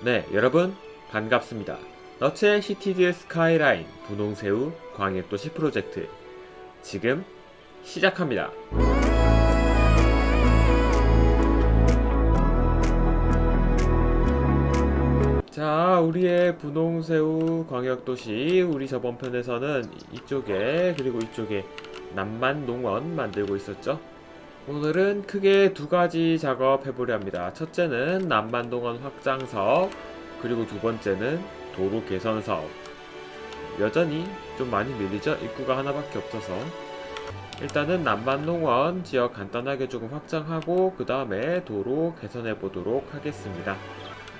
네, 여러분 반갑습니다. 너츠의 시티즈 스카이라인 분홍새우 광역도시 프로젝트 지금 시작합니다. 자, 우리의 분홍새우 광역도시 우리 저번 편에서는 이쪽에 그리고 이쪽에 남만 농원 만들고 있었죠. 오늘은 크게 두 가지 작업 해 보려 합니다. 첫째는 남만동원 확장 사업, 그리고 두 번째는 도로 개선 사업. 여전히 좀 많이 밀리죠? 입구가 하나밖에 없어서. 일단은 남만농원 지역 간단하게 조금 확장하고 그 다음에 도로 개선해 보도록 하겠습니다.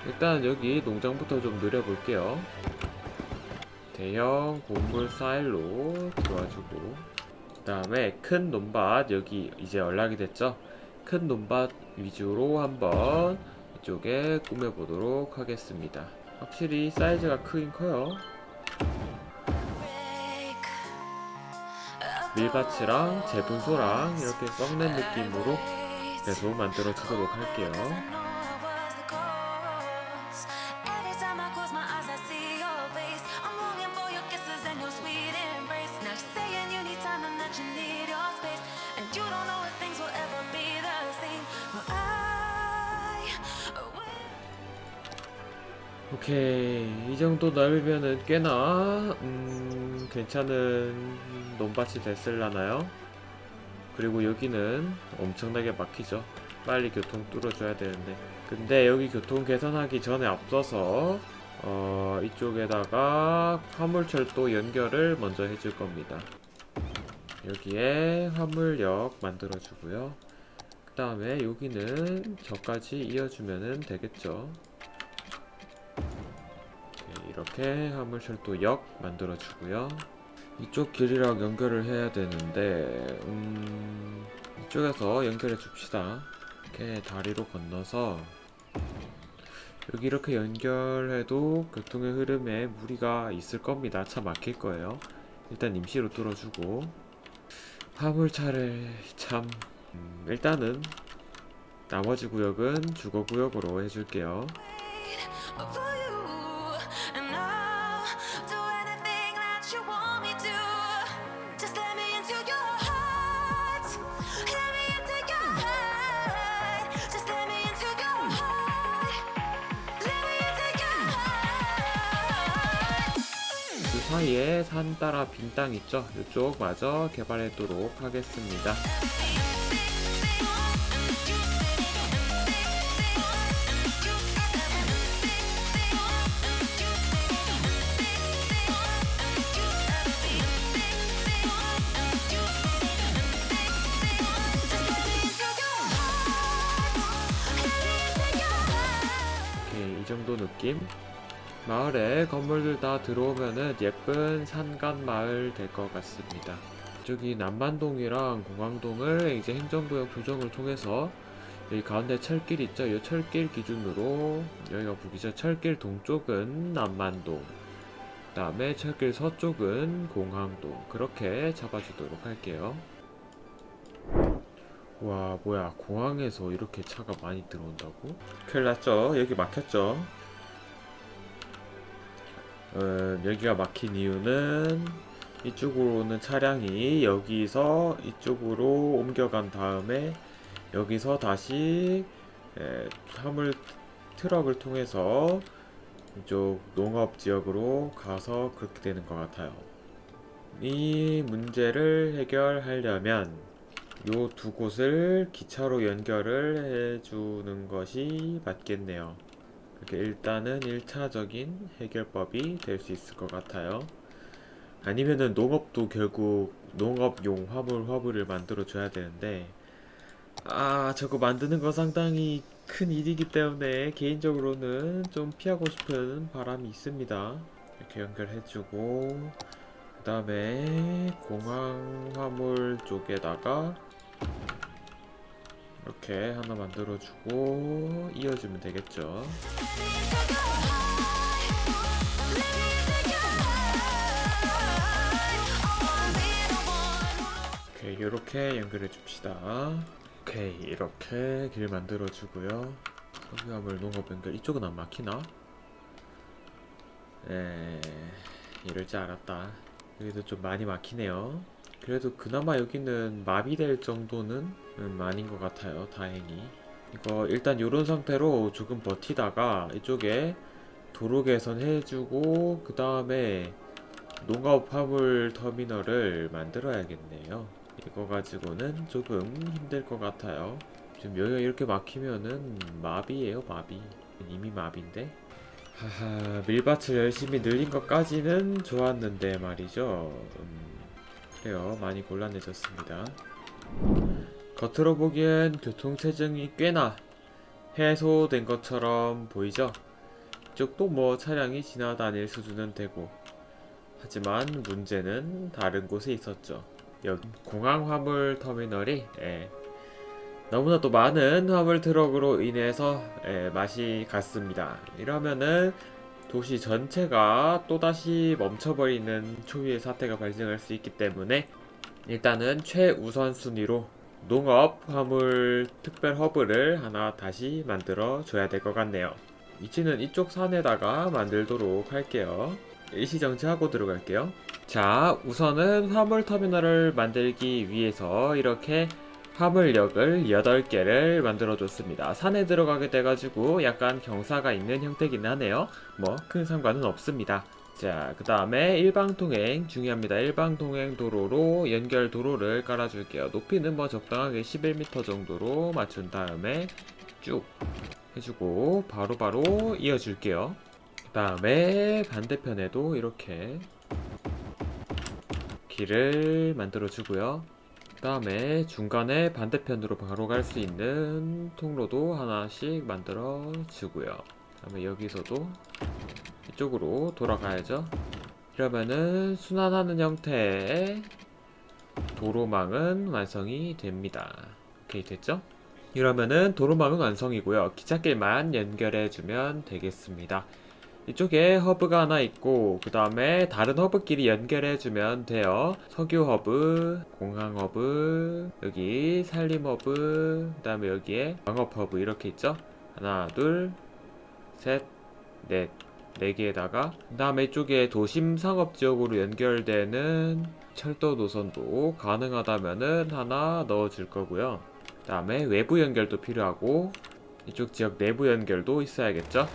일단 여기 농장부터 좀 늘려볼게요. 대형 곡물 사일로 들어와주고 그 다음에 큰 논밭 여기 이제 연락이 됐죠? 큰 논밭 위주로 한번 이쪽에 꾸며 보도록 하겠습니다. 확실히 사이즈가 크긴 커요. 밀밭이랑 재분소랑 이렇게 썩는 느낌으로 계속 만들어 주도록 할게요 오케이. 이 정도 넓으면은 꽤나 음 괜찮은 논밭이 됐을라나요? 그리고 여기는 엄청나게 막히죠. 빨리 교통 뚫어줘야 되는데. 근데 여기 교통 개선하기 전에 앞서서 어 이쪽에다가 화물철도 연결을 먼저 해줄 겁니다. 여기에 화물역 만들어 주고요. 그 다음에 여기는 저까지 이어주면은 되겠죠. 네, 이렇게 화물철도역 만들어 주고요. 이쪽 길이랑 연결을 해야 되는데 음, 이쪽에서 연결해 줍시다. 이렇게 다리로 건너서 여기 이렇게 연결해도 교통의 흐름에 무리가 있을 겁니다. 차 막힐 거예요. 일단 임시로 뚫어주고 화물차를 참 음, 일단은 나머지 구역은 주거 구역으로 해줄게요. 사이에 산 따라 빈 땅 있죠? 이쪽 마저 개발하도록 하겠습니다. 정도 느낌? 마을에 건물들 다 들어오면은 예쁜 산간 마을 될 것 같습니다. 저기 남만동이랑 공항동을 이제 행정구역 조정을 통해서 여기 가운데 철길 있죠? 이 철길 기준으로 여기가 북이죠. 철길 동쪽은 남만동, 그 다음에 철길 서쪽은 공항동 그렇게 잡아주도록 할게요. 와 뭐야 공항에서 이렇게 차가 많이 들어온다고? 큰일 났죠? 여기 막혔죠? 어, 여기가 막힌 이유는 이쪽으로 오는 차량이 여기서 이쪽으로 옮겨간 다음에 여기서 다시 에, 화물 트럭을 통해서 이쪽 농업 지역으로 가서 그렇게 되는 것 같아요. 이 문제를 해결하려면 요 두 곳을 기차로 연결을 해주는 것이 맞겠네요. 일단은 1차적인 해결법이 될 수 있을 것 같아요. 아니면은 농업도 결국 농업용 화물 화물을 만들어 줘야 되는데 아 저거 만드는 거 상당히 큰 일이기 때문에 개인적으로는 좀 피하고 싶은 바람이 있습니다. 이렇게 연결해주고 그 다음에 공항 화물 쪽에다가 이렇게 하나 만들어주고 이어주면 되겠죠. 오케이 이렇게 연결해 줍시다. 오케이 이렇게 길 만들어 주고요. 석유화물 농업 연결 이쪽은 안 막히나? 에 이럴 줄 알았다. 여기도 좀 많이 막히네요. 그래도 그나마 여기는 마비될 정도는 음, 아닌 것 같아요. 다행히. 이거 일단 이런 상태로 조금 버티다가 이쪽에 도로 개선 해주고 그 다음에 농업 화물 터미널을 만들어야겠네요. 이거 가지고는 조금 힘들 것 같아요. 지금 여기가 이렇게 막히면은 마비예요, 마비. 이미 마비인데. 하하, 밀밭을 열심히 늘린 것까지는 좋았는데 말이죠. 음, 그래요, 많이 곤란해졌습니다. 겉으로 보기엔 교통체증이 꽤나 해소된 것처럼 보이죠? 이쪽도 뭐 차량이 지나다닐 수준은 되고 하지만 문제는 다른 곳에 있었죠. 여기 공항 화물 터미널이 예, 너무나도 많은 화물 트럭으로 인해서 예, 맛이 갔습니다. 이러면은 도시 전체가 또다시 멈춰버리는 초유의 사태가 발생할 수 있기 때문에 일단은 최우선 순위로 농업 화물 특별 허브를 하나 다시 만들어 줘야 될 것 같네요. 위치는 이쪽 산에다가 만들도록 할게요. 일시정지하고 들어갈게요. 자, 우선은 화물 터미널을 만들기 위해서 이렇게 화물역을 8개를 만들어 줬습니다. 산에 들어가게 돼가지고 약간 경사가 있는 형태긴 하네요. 뭐, 큰 상관은 없습니다. 자, 그 다음에 일방통행 중요합니다. 일방통행 도로로 연결 도로를 깔아줄게요. 높이는 뭐 적당하게 11m 정도로 맞춘 다음에 쭉 해주고 바로바로 이어줄게요. 그 다음에 반대편에도 이렇게 길을 만들어 주고요. 그 다음에 중간에 반대편으로 바로 갈 수 있는 통로도 하나씩 만들어 주고요. 그 다음에 여기서도 이쪽으로 돌아가야죠. 이러면은 순환하는 형태의 도로망은 완성이 됩니다. 오케이 됐죠? 이러면은 도로망은 완성이고요. 기찻길만 연결해주면 되겠습니다. 이쪽에 허브가 하나 있고 그 다음에 다른 허브끼리 연결해주면 돼요. 석유 허브, 공항 허브, 여기 산림 허브, 그 다음에 여기에 광업 허브 이렇게 있죠. 하나, 둘, 셋, 넷, 네 개에다가 그 다음에 이쪽에 도심 상업 지역으로 연결되는 철도 노선도 가능하다면은 하나 넣어줄 거고요. 그 다음에 외부 연결도 필요하고 이쪽 지역 내부 연결도 있어야겠죠.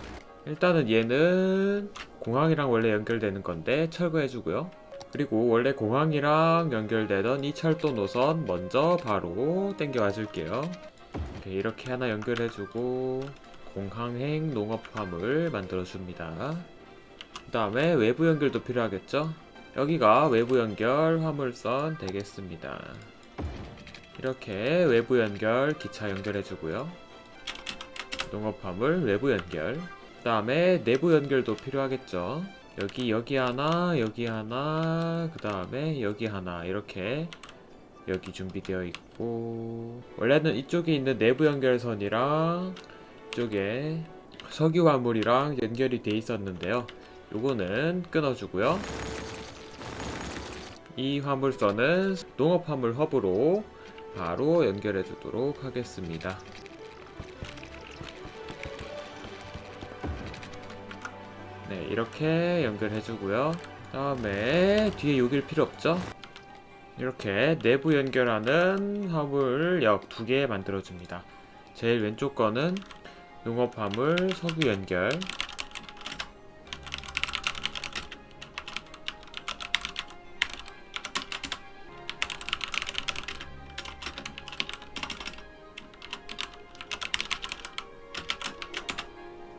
일단은 얘는 공항이랑 원래 연결되는 건데 철거해주고요. 그리고 원래 공항이랑 연결되던 이 철도 노선 먼저 바로 땡겨와 줄게요. 이렇게, 하나 연결해주고 공항행 농업화물 만들어줍니다. 그 다음에 외부 연결도 필요하겠죠? 여기가 외부 연결 화물선 되겠습니다. 이렇게 외부 연결 기차 연결해주고요. 농업화물 외부 연결. 그 다음에 내부 연결도 필요하겠죠. 여기 여기 하나 여기 하나 그 다음에 여기 하나 이렇게 여기 준비되어 있고 원래는 이쪽에 있는 내부 연결선이랑 이쪽에 석유 화물이랑 연결이 돼 있었는데요. 요거는 끊어주고요. 이 화물선은 농업 화물 허브로 바로 연결해 주도록 하겠습니다. 네, 이렇게 연결해 주고요. 다음에 뒤에 여길 필요 없죠? 이렇게 내부 연결하는 화물역 두 개 만들어 줍니다. 제일 왼쪽 거는 농업 화물 석유 연결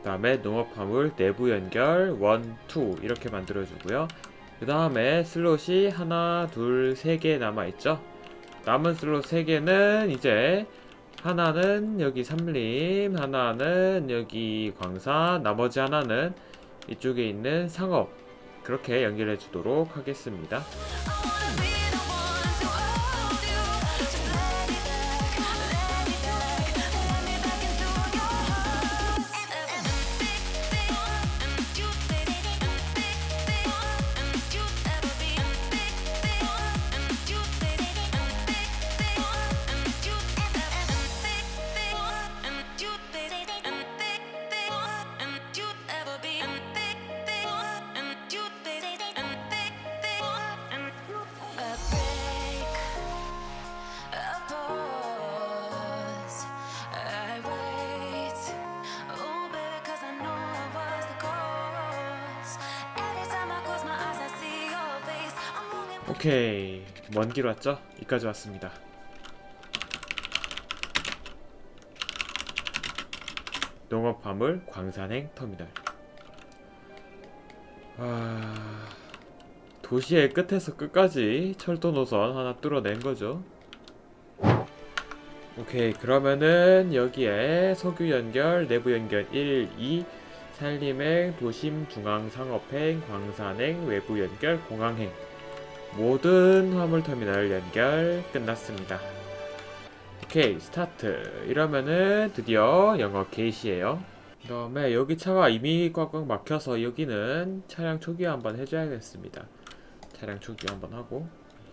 다음에 농업 화물 내부 연결 1, 2 이렇게 만들어주고요. 그 다음에 슬롯이 하나, 둘, 세 개 남아있죠. 남은 슬롯 세 개는 이제 하나는 여기 삼림, 하나는 여기 광산, 나머지 하나는 이쪽에 있는 상업 그렇게 연결해 주도록 하겠습니다. 오케이 먼 길 왔죠? 이까지 왔습니다. 농업화물 광산행 터미널. 아 도시의 끝에서 끝까지 철도 노선 하나 뚫어낸 거죠. 오케이 그러면은 여기에 석유 연결, 내부 연결 1, 2, 산림행, 도심, 중앙 상업행, 광산행, 외부 연결, 공항행 모든 화물터미널 연결 끝났습니다. 오케이 스타트 이러면은 드디어 영업 개시예요. 그 다음에 여기 차가 이미 꽉꽉 막혀서 여기는 차량 초기화 한번 해줘야겠습니다. 차량 초기화 한번 하고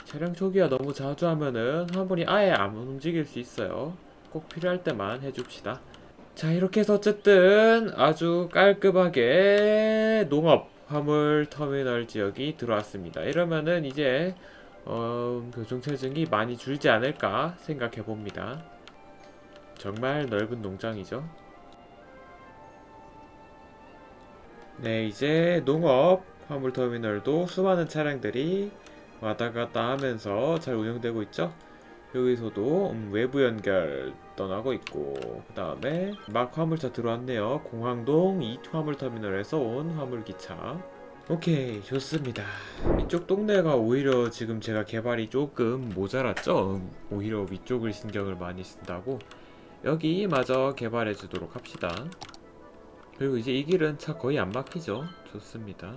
차량 초기화 너무 자주 하면은 화물이 아예 안 움직일 수 있어요. 꼭 필요할 때만 해줍시다. 자 이렇게 해서 어쨌든 아주 깔끔하게 농업 화물 터미널 지역이 들어왔습니다. 이러면은 이제 어, 교통체증이 많이 줄지 않을까 생각해 봅니다. 정말 넓은 농장이죠. 네, 이제 농업 화물 터미널도 수많은 차량들이 왔다 갔다 하면서 잘 운영되고 있죠. 여기서도 음, 외부 연결 떠나고 있고 그 다음에 막 화물차 들어왔네요. 공항동 2 화물 터미널에서 온 화물 기차. 오케이 좋습니다. 이쪽 동네가 오히려 지금 제가 개발이 조금 모자랐죠. 음, 오히려 위쪽을 신경을 많이 쓴다고 여기 마저 개발해 주도록 합시다. 그리고 이제 이 길은 차 거의 안 막히죠. 좋습니다.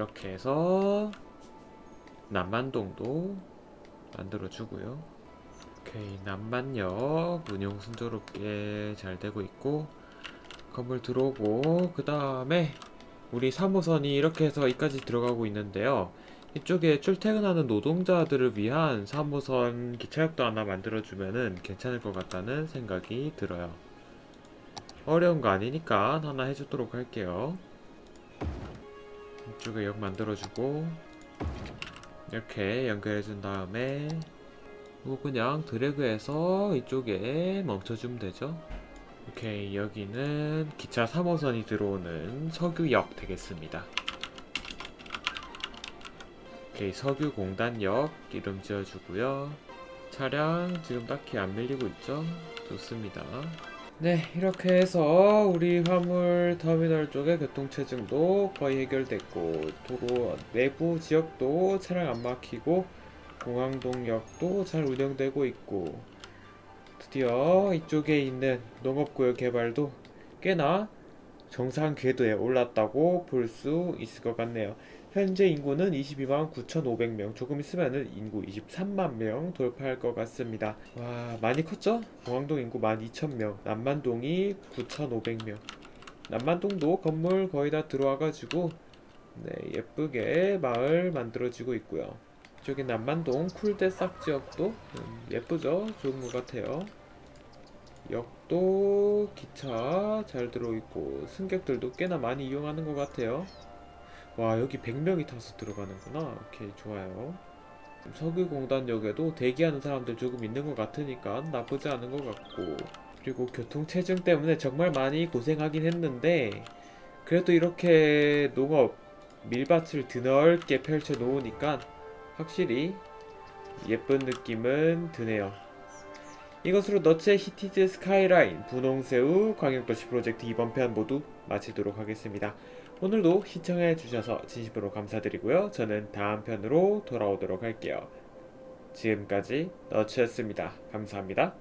이 이렇게 해서 남만동도 만들어 주고요. 오케이 남만역 운영 순조롭게 잘 되고 있고 건물 들어오고 그 다음에 우리 3호선이 이렇게 해서 여기까지 들어가고 있는데요. 이쪽에 출퇴근하는 노동자들을 위한 3호선 기차역도 하나 만들어주면은 괜찮을 것 같다는 생각이 들어요. 어려운 거 아니니까 하나 해주도록 할게요. 이쪽에 역 만들어주고 이렇게 연결해준 다음에 뭐 그냥 드래그해서 이쪽에 멈춰주면 되죠. 오케이 여기는 기차 3호선이 들어오는 석유역 되겠습니다. 오케이 석유공단역 이름 지어주고요. 차량 지금 딱히 안 밀리고 있죠? 좋습니다. 네, 이렇게 해서 우리 화물 터미널 쪽의 교통체증도 거의 해결됐고 도로 내부 지역도 차량 안 막히고 공항동역도 잘 운영되고 있고 드디어 이쪽에 있는 농업구역 개발도 꽤나 정상 궤도에 올랐다고 볼 수 있을 것 같네요. 현재 인구는 22만 9,500명, 조금 있으면은 인구 23만 명 돌파할 것 같습니다. 와, 많이 컸죠? 공항동 인구 12,000명, 남만동이 9,500명. 남만동도 건물 거의 다 들어와가지고 네, 예쁘게 마을 만들어지고 있고요. 저기 남만동 쿨대싹 지역도 음, 예쁘죠? 좋은 것 같아요. 역도 기차 잘 들어있고 승객들도 꽤나 많이 이용하는 것 같아요. 와 여기 100명이 타서 들어가는구나. 오케이 좋아요. 석유공단역에도 대기하는 사람들 조금 있는 것 같으니까 나쁘지 않은 것 같고 그리고 교통체증 때문에 정말 많이 고생하긴 했는데 그래도 이렇게 농업 밀밭을 드넓게 펼쳐 놓으니까 확실히 예쁜 느낌은 드네요. 이것으로 너츠의 시티즈 스카이라인 분홍새우 광역도시 프로젝트 이번 편 모두 마치도록 하겠습니다. 오늘도 시청해 주셔서 진심으로 감사드리고요. 저는 다음 편으로 돌아오도록 할게요. 지금까지 너츠였습니다. 감사합니다.